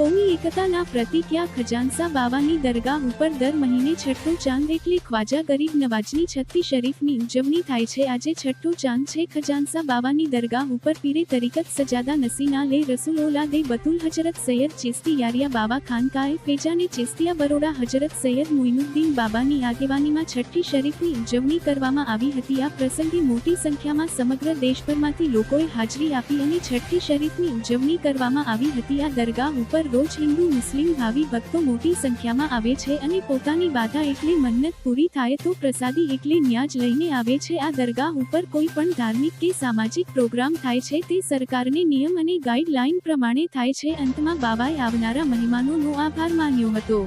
કોમી એકતાના પ્રતિક્યા ખજાનસા બાવાની દરગાહ ઉપર દર મહિને છઠ્ઠો ચાંદ એટલે ખ્વાજા ગરીબ નવાજની છત્તી શરીફની ઉજવણી થાય છે. આજે છઠ્ઠો ચાંદ છે ખજાનસા બાવાની દરગાહ ઉપર પીરે તરીકત સજાદા નસીના લે રસુલોલા દે બતુલ હજરત સૈયદ ચિસ્તી યારિયા બાવા ખાનકાએ ફેજાને ચિસ્તિયા બરોડા હજરત સૈયદ મોઇનુદ્દીન બાબાની આગેવાનીમાં છઠ્ઠી શરીફની ઉજવણી કરવામાં આવી હતી. આ પ્રસંગે મોટી સંખ્યામાં સમગ્ર દેશભરમાંથી લોકોએ હાજરી આપી અને છઠ્ઠી શરીફની ઉજવણી કરવામાં આવી હતી. આ દરગાહ ઉપર રોજ હિન્દુ મુસ્લિમ ભાવિ ભક્તો મોટી સંખ્યામાં આવે છે અને પોતાની બાધા એટલે મન્નત પૂરી થાય તો પ્રસાદી એટલે ન્યાજ લઈને આવે છે. આ દરગાહ ઉપર કોઈ પણ ધાર્મિક કે સામાજિક પ્રોગ્રામ થાય છે તે સરકારને નિયમ અને ગાઈડલાઈન પ્રમાણે થાય છે. અંતમાં બાબાએ આવનારા મહેમાનોનો આભાર માન્યો હતો.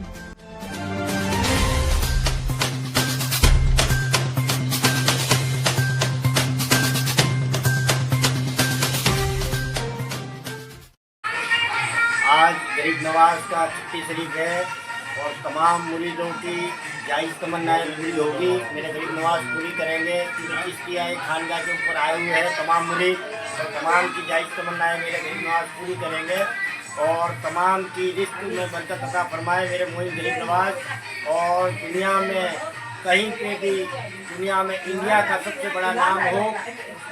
आज गरीब नवाज़ का छुट्टी शरीफ है और तमाम मुरीदों की जायज़ तमन्नाएँ पूरी होगी। मेरे गरीब नवाज़ पूरी करेंगे। क्योंकि चिश्तिया एक खानगा के ऊपर आए हुए हैं तमाम मुरीद और तमाम की जायज़ तमन्नाएँ मेरे गरीब नवाज़ पूरी करेंगे और तमाम की रिस्क में बरकत अता फरमाए मेरे मोइन गरीब नवाज़। और दुनिया में कहीं पे भी दुनिया में इंडिया का सबसे बड़ा नाम हो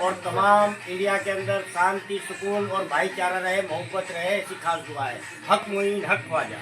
और तमाम इंडिया के अंदर शांति सुकून और भाईचारा रहे मोहब्बत रहे ऐसी खास दुआ है हक मोइन हक ख्वाजा